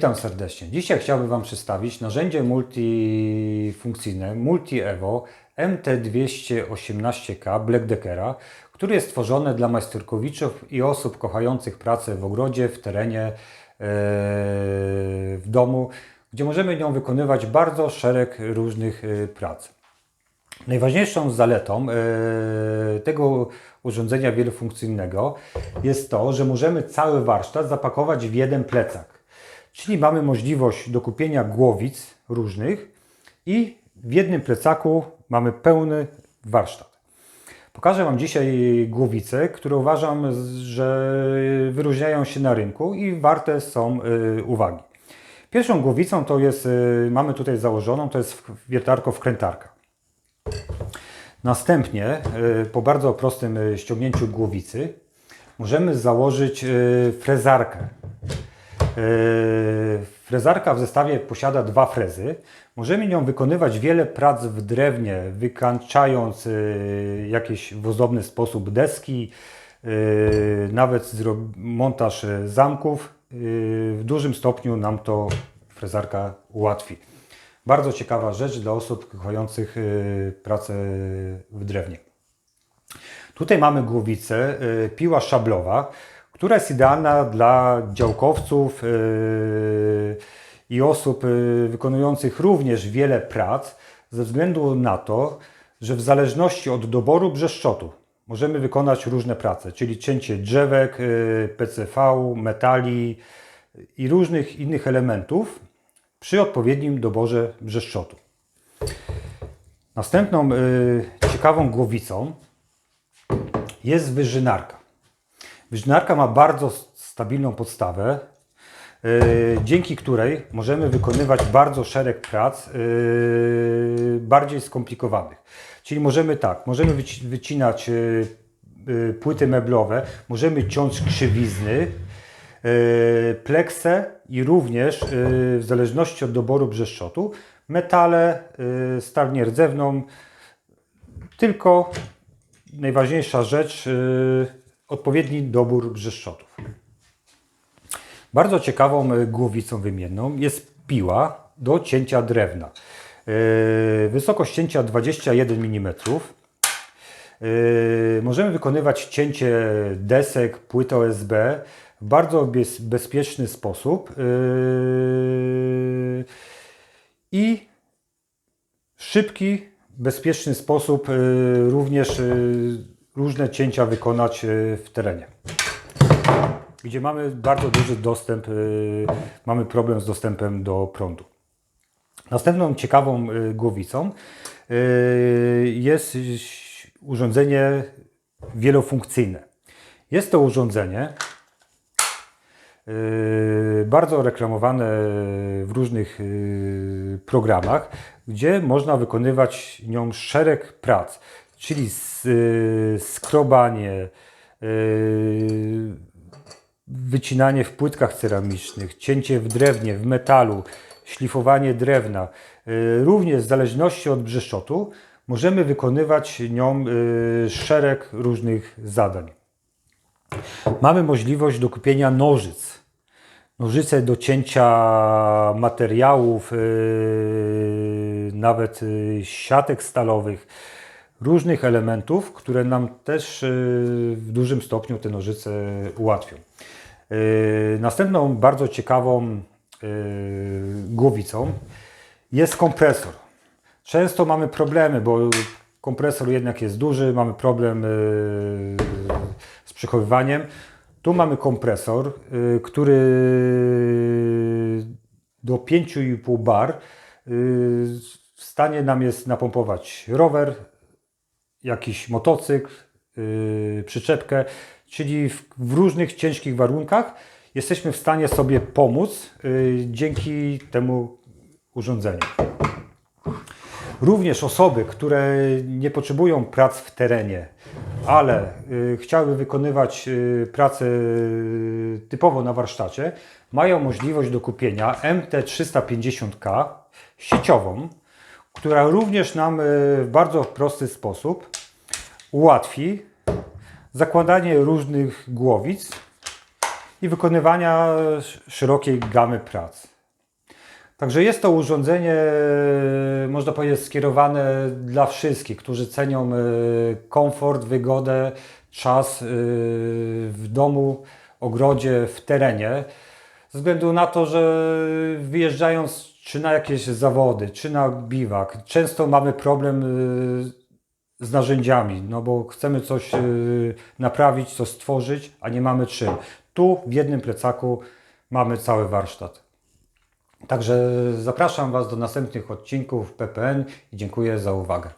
Witam serdecznie. Dzisiaj chciałbym Wam przedstawić narzędzie multifunkcyjne Multi-Evo MT218K Black Deckera, które jest stworzone dla majsterkowiczów i osób kochających pracę w ogrodzie, w terenie, e, w domu, gdzie możemy nią wykonywać bardzo szereg różnych e, prac. Najważniejszą zaletą e, tego urządzenia wielofunkcyjnego jest to, że możemy cały warsztat zapakować w jeden plecak. Czyli mamy możliwość dokupienia głowic różnych i w jednym plecaku mamy pełny warsztat. Pokażę Wam dzisiaj głowice, które uważam, że wyróżniają się na rynku i warte są y, uwagi. Pierwszą głowicą to jest, y, mamy tutaj założoną, to jest wiertarko wkrętarka. Następnie, y, po bardzo prostym ściągnięciu głowicy, możemy założyć frezarkę. Yy, Frezarka w zestawie posiada dwa frezy. Możemy nią wykonywać wiele prac w drewnie, wykańczając yy, jakieś w ozdobny sposób deski, yy, nawet montaż zamków. W dużym stopniu nam to frezarka ułatwi. Bardzo ciekawa rzecz dla osób kochających pracę w drewnie. Tutaj mamy głowicę, piła szablowa, która jest idealna dla działkowców y, i osób y, wykonujących również wiele prac, ze względu na to, że w zależności od doboru brzeszczotu możemy wykonać różne prace, czyli cięcie drzewek, y, PCV, metali i różnych innych elementów przy odpowiednim doborze brzeszczotu. Następną ciekawą głowicą jest wyżynarka. Wyżynarka ma bardzo stabilną podstawę, yy, dzięki której możemy wykonywać bardzo szereg prac yy, bardziej skomplikowanych. Czyli możemy tak, możemy wyci- wycinać yy, płyty meblowe, możemy ciąć krzywizny, pleksę i również w zależności od doboru brzeszczotu metale, stal nierdzewną, tylko najważniejsza rzecz, odpowiedni dobór brzeszczotów. Bardzo ciekawą y, głowicą wymienną jest piła do cięcia drewna. Yy, Wysokość cięcia 21 mm. Yy, Możemy wykonywać cięcie desek, płyt OSB w bardzo bez, bezpieczny sposób i szybki, bezpieczny sposób również różne cięcia wykonać y, w terenie. Gdzie mamy bardzo duży dostęp, y, mamy problem z dostępem do prądu. Następną ciekawą y, głowicą jest urządzenie wielofunkcyjne. Jest to urządzenie, bardzo reklamowane w różnych programach, gdzie można wykonywać nią szereg prac, czyli yy, skrobanie, yy, wycinanie w płytkach ceramicznych, cięcie w drewnie, w metalu, szlifowanie drewna. Yy, Również w zależności od brzeszotu możemy wykonywać nią szereg różnych zadań. Mamy możliwość dokupienia nożyc. Nożyce do cięcia materiałów, nawet siatek stalowych, różnych elementów, które nam też yy, w dużym stopniu te nożyce ułatwią. Yy, Następną bardzo ciekawą yy, głowicą jest kompresor. Często mamy problemy, bo kompresor jednak jest duży, mamy problem z przechowywaniem. Tu mamy kompresor, który do 5,5 bar w stanie nam jest napompować rower, jakiś motocykl, yy, przyczepkę, czyli w, w różnych ciężkich warunkach jesteśmy w stanie sobie pomóc yy, dzięki temu urządzeniu. Również osoby, które nie potrzebują prac w terenie, ale y, wykonywać y, pracę y, typowo na warsztacie, mają możliwość do kupienia MT350K sieciową, która również nam y, w bardzo prosty sposób ułatwi zakładanie różnych głowic i wykonywania sz- szerokiej gamy prac. Także jest to urządzenie, e, można powiedzieć, skierowane dla wszystkich, którzy cenią e, komfort, wygodę, czas e, w domu, ogrodzie, w terenie. Ze względu na to, że wyjeżdżając czy na jakieś zawody, czy na biwak, często mamy problem e, z narzędziami, no bo chcemy coś e, naprawić, coś stworzyć, a nie mamy czym. Tu w jednym plecaku mamy cały warsztat. Także zapraszam Was do następnych odcinków PPN i dziękuję za uwagę.